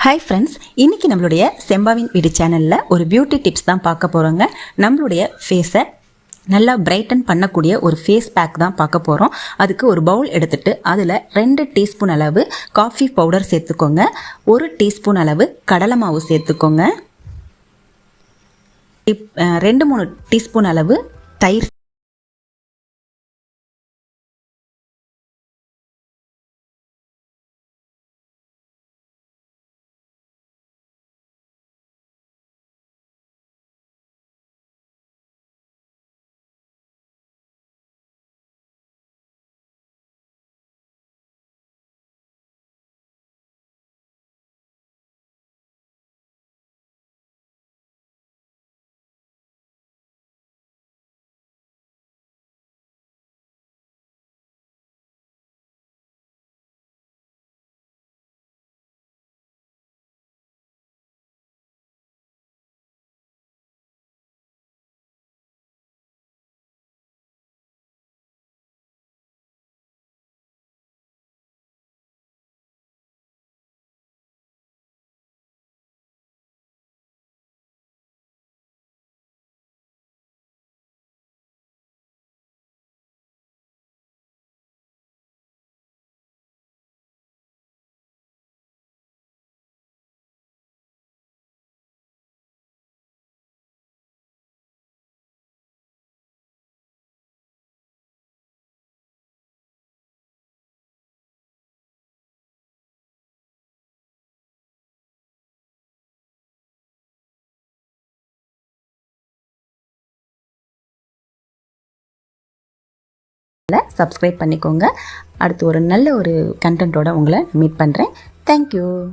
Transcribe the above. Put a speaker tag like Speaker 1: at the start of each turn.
Speaker 1: Hi friends இன்னைக்கு நம்மளுடைய செம்பாவின் வீடு சேனலில் ஒரு பியூட்டி டிப்ஸ் தான் பார்க்க போகிறோங்க நம்மளுடைய ஃபேஸை நல்லா பிரைட்டன் பண்ணக்கூடிய ஒரு ஃபேஸ் பேக் தான் பார்க்க போகிறோம் அதுக்கு ஒரு பவுல் எடுத்துகிட்டு அதில் ரெண்டு டீஸ்பூன் அளவு காஃபி பவுடர் சேர்த்துக்கோங்க. ஒரு டீஸ்பூன் அளவு கடலை மாவு சேர்த்துக்கோங்க. ரெண்டு மூணு டீஸ்பூன் அளவு தயிர் சப்ஸ்கிரைப் பண்ணிக்கோங்க. அடுத்து ஒரு நல்ல ஒரு கண்டென்ட்டோட உங்களை மீட் பண்ணுறேன் தேங்க்யூ